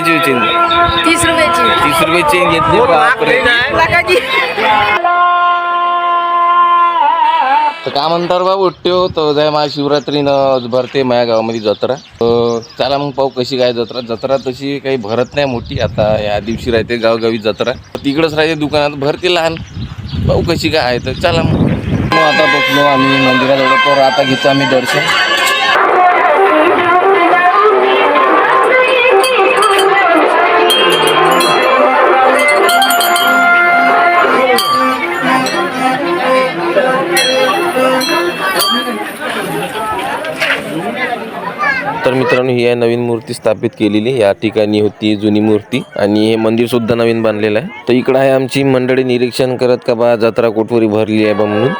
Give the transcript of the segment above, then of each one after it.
Chain तीस रुपयाची. तीस रुपये चेन घेतली. बापरे. तर काय म्हणतात बाबा ठेव तर जाय महाशिवरात्रीनं भरते माझ्या गावामध्ये जत्रा. तर चला मग पाहू कशी काय जत्रा. जत्रा तशी काही भरत नाही मोठी. आता या दिवशी राहते गावगावी जत्रा. तिकडंच राहते दुकानात. भरते लहान. पाहू कशी काय आहे तर चला मग. मग आता बसलो आम्ही मंदिराजवळ तर आता घेतो आम्ही दर्शन. तर मित्रांनो ही आहे नवीन मूर्ती स्थापित केलेली. या ठिकाणी होती जुनी मूर्ती आणि हे मंदिर सुद्धा नवीन बांधलेलं आहे. तर इकडं आहे आमची मंडळी निरीक्षण करत का बा जत्रा कोठवरी भरली आहे बा म्हणून.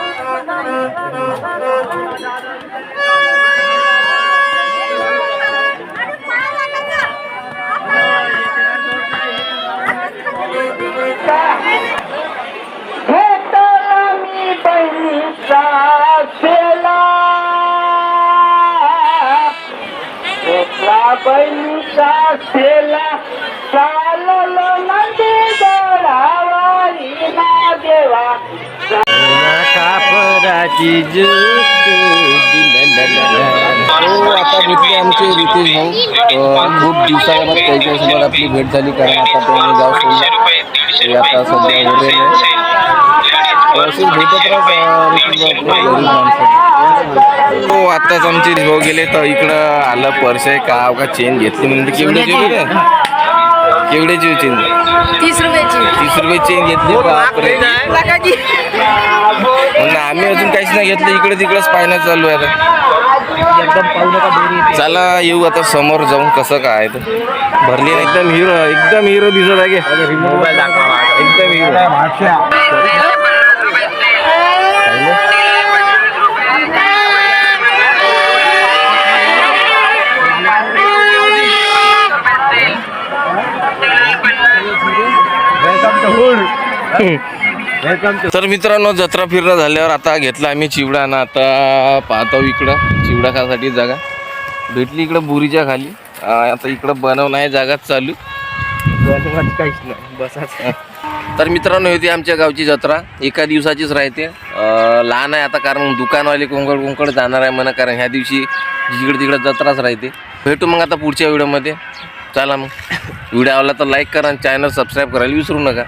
घेतला बहिणीचा शेला चाललो नंदी गडावारी ना देवा कापराची हो आता भेटले आमचे रितेश भाऊ खूप दिवसाबाद त्याच्यासोबत आपली भेट झाली कारण आता त्यांनी गाव सोडलं. आता सध्या. तर असेच भेटत राहत रितेश भाऊ आपल्या गरीब हो आताच आमचे भाऊ गेले तर इकडं आलं पर्स आहे का का चेन घेतली म्हणजे केवढ्याची होती रे? केवढ्याची चेन? तीस रुपयाची. तीस रुपये चेन घेतली बापरे. म्हणून आम्ही अजून काहीच नाही घेतलं इकडे तिकडेच पाहणं चालू आहे आता. चला येऊ आता समोर जाऊन कसं काय आहे ते. भरली एकदम हिरो एकदम हिरो दिसत आहे? एकदम हिरो तर मित्रांनो जत्रा फिरणं झाल्यावर आता घेतला आम्ही चिवडा ना आता पाहतो इकडं. चिवडा खासाठी जागा. भेटली इकडं बुरीच्या खाली. आ, आता इकडं बनवणं आहे जागाच चालू. काहीच नाही बसाच तर मित्रांनो होती आमच्या गावची जत्रा. एका दिवसाचीच राहते. लहान आहे आता कारण दुकानवाले कोंकड कोंकड जाणार आहे म्हणा कारण ह्या दिवशी जिकडे तिकडे जत्राच राहते. भेटू मग आता पुढच्या व्हिडिओमध्ये. चला मग. व्हिडिओ आवडला तर लाईक करा आणि चॅनल सबस्क्राईब करायला विसरू नका.